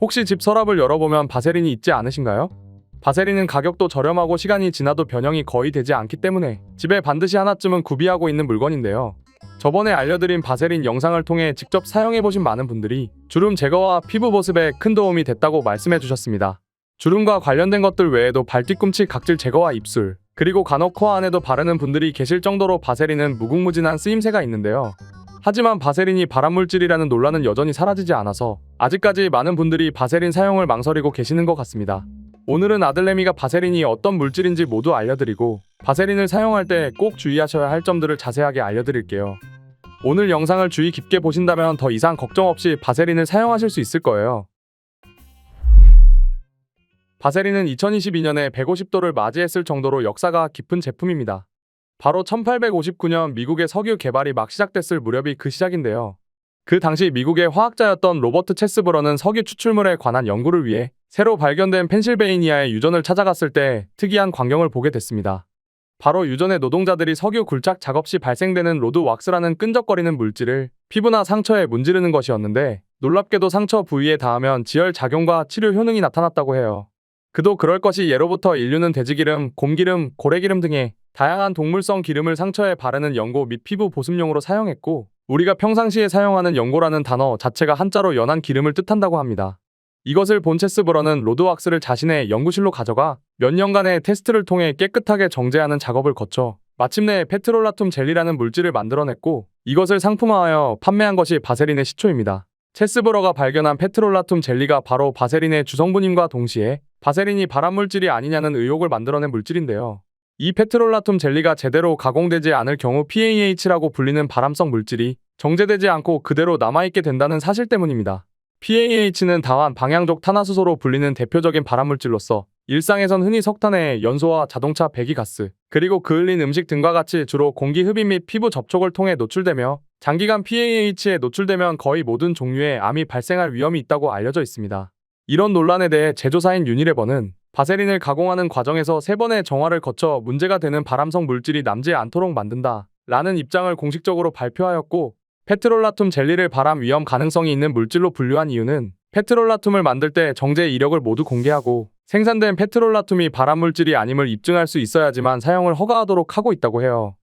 혹시 집 서랍을 열어보면 바세린이 있지 않으신가요? 바세린은 가격도 저렴하고 시간이 지나도 변형이 거의 되지 않기 때문에 집에 반드시 하나쯤은 구비하고 있는 물건인데요. 저번에 알려드린 바세린 영상을 통해 직접 사용해보신 많은 분들이 주름 제거와 피부 보습에 큰 도움이 됐다고 말씀해 주셨습니다. 주름과 관련된 것들 외에도 발 뒤꿈치 각질 제거와 입술, 그리고 간혹 코 안에도 바르는 분들이 계실 정도로 바세린은 무궁무진한 쓰임새가 있는데요. 하지만 바세린이 발암물질이라는 논란은 여전히 사라지지 않아서 아직까지 많은 분들이 바세린 사용을 망설이고 계시는 것 같습니다. 오늘은 아들내미가 바세린이 어떤 물질인지 모두 알려드리고 바세린을 사용할 때 꼭 주의하셔야 할 점들을 자세하게 알려드릴게요. 오늘 영상을 주의 깊게 보신다면 더 이상 걱정 없이 바세린을 사용하실 수 있을 거예요. 바세린은 2022년에 150도를 맞이했을 정도로 역사가 깊은 제품입니다. 바로 1859년 미국의 석유 개발이 막 시작됐을 무렵이 그 시작인데요. 그 당시 미국의 화학자였던 로버트 체스브러는 석유 추출물에 관한 연구를 위해 새로 발견된 펜실베이니아의 유전을 찾아갔을 때 특이한 광경을 보게 됐습니다. 바로 유전의 노동자들이 석유 굴착 작업 시 발생되는 로드 왁스라는 끈적거리는 물질을 피부나 상처에 문지르는 것이었는데 놀랍게도 상처 부위에 닿으면 지혈 작용과 치료 효능이 나타났다고 해요. 그도 그럴 것이 예로부터 인류는 돼지기름, 곰기름, 고래기름 등의 다양한 동물성 기름을 상처에 바르는 연고 및 피부 보습용으로 사용했고 우리가 평상시에 사용하는 연고라는 단어 자체가 한자로 연한 기름을 뜻한다고 합니다. 이것을 본 체스브러는 로드왁스를 자신의 연구실로 가져가 몇 년간의 테스트를 통해 깨끗하게 정제하는 작업을 거쳐 마침내 페트롤라툼 젤리라는 물질을 만들어냈고 이것을 상품화하여 판매한 것이 바세린의 시초입니다. 체스브러가 발견한 페트롤라툼 젤리가 바로 바세린의 주성분임과 동시에 바세린이 발암물질이 아니냐는 의혹을 만들어낸 물질인데요. 이 페트롤라툼 젤리가 제대로 가공되지 않을 경우 PAH라고 불리는 발암성 물질이 정제되지 않고 그대로 남아있게 된다는 사실 때문입니다. PAH는 다완 방향족 탄화수소로 불리는 대표적인 발암물질로서 일상에선 흔히 석탄의 연소와 자동차 배기가스, 그리고 그을린 음식 등과 같이 주로 공기 흡입 및 피부 접촉을 통해 노출되며 장기간 PAH에 노출되면 거의 모든 종류의 암이 발생할 위험이 있다고 알려져 있습니다. 이런 논란에 대해 제조사인 유니레버는 바세린을 가공하는 과정에서 세 번의 정화를 거쳐 문제가 되는 발암성 물질이 남지 않도록 만든다. 라는 입장을 공식적으로 발표하였고 페트롤라툼 젤리를 발암 위험 가능성이 있는 물질로 분류한 이유는 페트롤라툼을 만들 때 정제 이력을 모두 공개하고 생산된 페트롤라툼이 발암 물질이 아님을 입증할 수 있어야지만 사용을 허가하도록 하고 있다고 해요.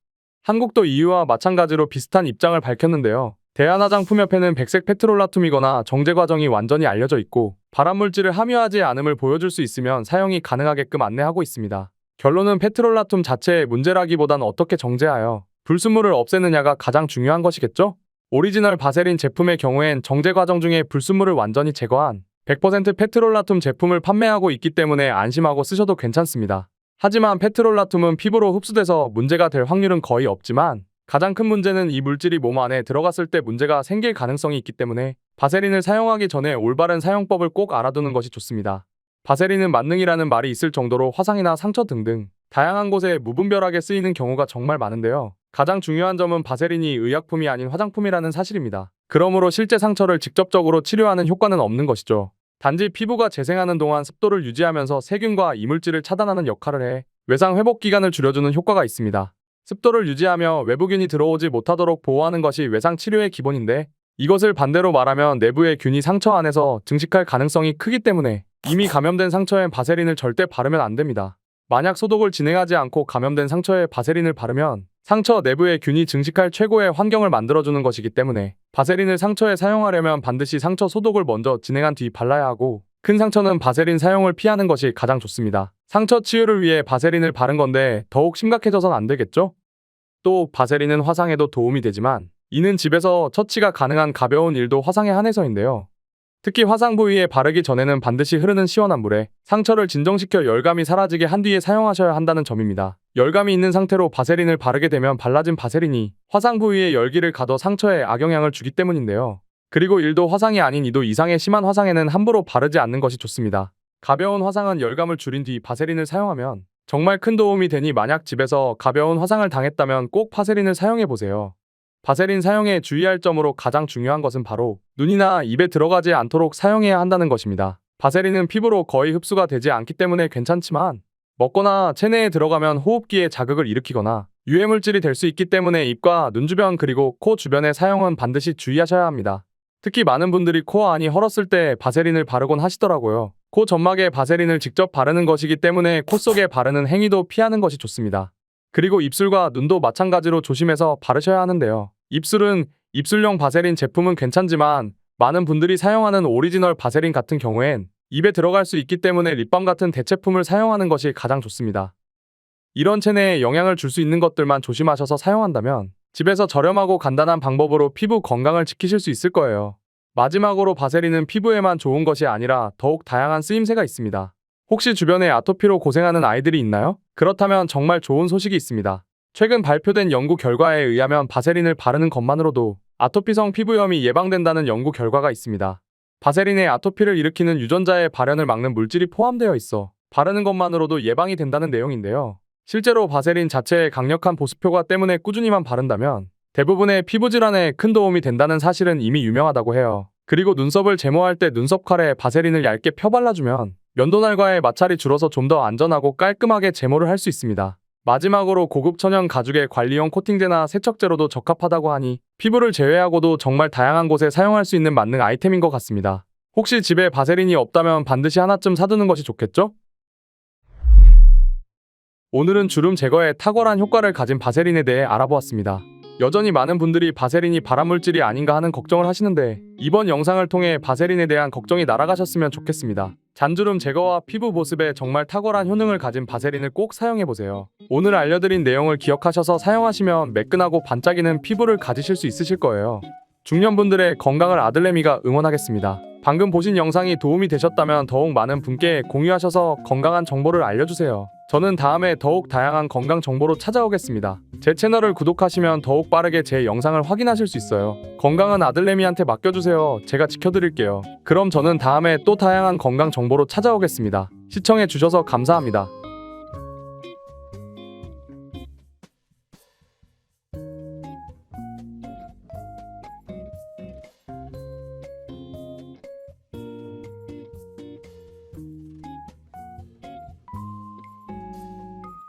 한국도 이유와 마찬가지로 비슷한 입장을 밝혔는데요. 대한화장품협회는 백색 페트롤라툼이거나 정제 과정이 완전히 알려져 있고 발암물질을 함유하지 않음을 보여줄 수 있으면 사용이 가능하게끔 안내하고 있습니다. 결론은 페트롤라툼 자체의 문제라기보단 어떻게 정제하여 불순물을 없애느냐가 가장 중요한 것이겠죠? 오리지널 바세린 제품의 경우엔 정제 과정 중에 불순물을 완전히 제거한 100% 페트롤라툼 제품을 판매하고 있기 때문에 안심하고 쓰셔도 괜찮습니다. 하지만 페트롤라툼은 피부로 흡수돼서 문제가 될 확률은 거의 없지만 가장 큰 문제는 이 물질이 몸 안에 들어갔을 때 문제가 생길 가능성이 있기 때문에 바세린을 사용하기 전에 올바른 사용법을 꼭 알아두는 것이 좋습니다. 바세린은 만능이라는 말이 있을 정도로 화상이나 상처 등등 다양한 곳에 무분별하게 쓰이는 경우가 정말 많은데요. 가장 중요한 점은 바세린이 의약품이 아닌 화장품이라는 사실입니다. 그러므로 실제 상처를 직접적으로 치료하는 효과는 없는 것이죠. 단지 피부가 재생하는 동안 습도를 유지하면서 세균과 이물질을 차단하는 역할을 해 외상 회복 기간을 줄여주는 효과가 있습니다. 습도를 유지하며 외부균이 들어오지 못하도록 보호하는 것이 외상 치료의 기본인데 이것을 반대로 말하면 내부의 균이 상처 안에서 증식할 가능성이 크기 때문에 이미 감염된 상처엔 바세린을 절대 바르면 안 됩니다. 만약 소독을 진행하지 않고 감염된 상처에 바세린을 바르면 상처 내부의 균이 증식할 최고의 환경을 만들어주는 것이기 때문에 바세린을 상처에 사용하려면 반드시 상처 소독을 먼저 진행한 뒤 발라야 하고 큰 상처는 바세린 사용을 피하는 것이 가장 좋습니다. 상처 치유를 위해 바세린을 바른 건데 더욱 심각해져선 안 되겠죠? 또 바세린은 화상에도 도움이 되지만 이는 집에서 처치가 가능한 가벼운 일도 화상에 한해서인데요. 특히 화상 부위에 바르기 전에는 반드시 흐르는 시원한 물에 상처를 진정시켜 열감이 사라지게 한 뒤에 사용하셔야 한다는 점입니다. 열감이 있는 상태로 바세린을 바르게 되면 발라진 바세린이 화상 부위에 열기를 가둬 상처에 악영향을 주기 때문인데요. 그리고 1도 화상이 아닌 2도 이상의 심한 화상에는 함부로 바르지 않는 것이 좋습니다. 가벼운 화상은 열감을 줄인 뒤 바세린을 사용하면 정말 큰 도움이 되니 만약 집에서 가벼운 화상을 당했다면 꼭 바세린을 사용해 보세요. 바세린 사용에 주의할 점으로 가장 중요한 것은 바로 눈이나 입에 들어가지 않도록 사용해야 한다는 것입니다. 바세린은 피부로 거의 흡수가 되지 않기 때문에 괜찮지만 먹거나 체내에 들어가면 호흡기에 자극을 일으키거나 유해물질이 될 수 있기 때문에 입과 눈 주변 그리고 코 주변의 사용은 반드시 주의하셔야 합니다. 특히 많은 분들이 코 안이 헐었을 때 바세린을 바르곤 하시더라고요. 코 점막에 바세린을 직접 바르는 것이기 때문에 코 속에 바르는 행위도 피하는 것이 좋습니다. 그리고 입술과 눈도 마찬가지로 조심해서 바르셔야 하는데요. 입술은 입술용 바세린 제품은 괜찮지만 많은 분들이 사용하는 오리지널 바세린 같은 경우엔 입에 들어갈 수 있기 때문에 립밤 같은 대체품을 사용하는 것이 가장 좋습니다. 이런 체내에 영향을 줄 수 있는 것들만 조심하셔서 사용한다면 집에서 저렴하고 간단한 방법으로 피부 건강을 지키실 수 있을 거예요. 마지막으로 바세린은 피부에만 좋은 것이 아니라 더욱 다양한 쓰임새가 있습니다. 혹시 주변에 아토피로 고생하는 아이들이 있나요? 그렇다면 정말 좋은 소식이 있습니다. 최근 발표된 연구 결과에 의하면 바세린을 바르는 것만으로도 아토피성 피부염이 예방된다는 연구 결과가 있습니다. 바세린에 아토피를 일으키는 유전자의 발현을 막는 물질이 포함되어 있어 바르는 것만으로도 예방이 된다는 내용인데요. 실제로 바세린 자체의 강력한 보습효과 때문에 꾸준히만 바른다면 대부분의 피부 질환에 큰 도움이 된다는 사실은 이미 유명하다고 해요. 그리고 눈썹을 제모할 때 눈썹 칼에 바세린을 얇게 펴 발라주면 면도날과의 마찰이 줄어서 좀 더 안전하고 깔끔하게 제모를 할 수 있습니다. 마지막으로 고급 천연 가죽의 관리용 코팅제나 세척제로도 적합하다고 하니 피부를 제외하고도 정말 다양한 곳에 사용할 수 있는 만능 아이템인 것 같습니다. 혹시 집에 바세린이 없다면 반드시 하나쯤 사두는 것이 좋겠죠? 오늘은 주름 제거에 탁월한 효과를 가진 바세린에 대해 알아보았습니다. 여전히 많은 분들이 바세린이 발암물질이 아닌가 하는 걱정을 하시는데 이번 영상을 통해 바세린에 대한 걱정이 날아가셨으면 좋겠습니다. 잔주름 제거와 피부 보습에 정말 탁월한 효능을 가진 바세린을 꼭 사용해보세요. 오늘 알려드린 내용을 기억하셔서 사용하시면 매끈하고 반짝이는 피부를 가지실 수 있으실 거예요. 중년분들의 건강을 아들내미가 응원하겠습니다. 방금 보신 영상이 도움이 되셨다면 더욱 많은 분께 공유하셔서 건강한 정보를 알려주세요. 저는 다음에 더욱 다양한 건강 정보로 찾아오겠습니다. 제 채널을 구독하시면 더욱 빠르게 제 영상을 확인하실 수 있어요. 건강은 아들내미한테 맡겨주세요. 제가 지켜드릴게요. 그럼 저는 다음에 또 다양한 건강 정보로 찾아오겠습니다. 시청해주셔서 감사합니다.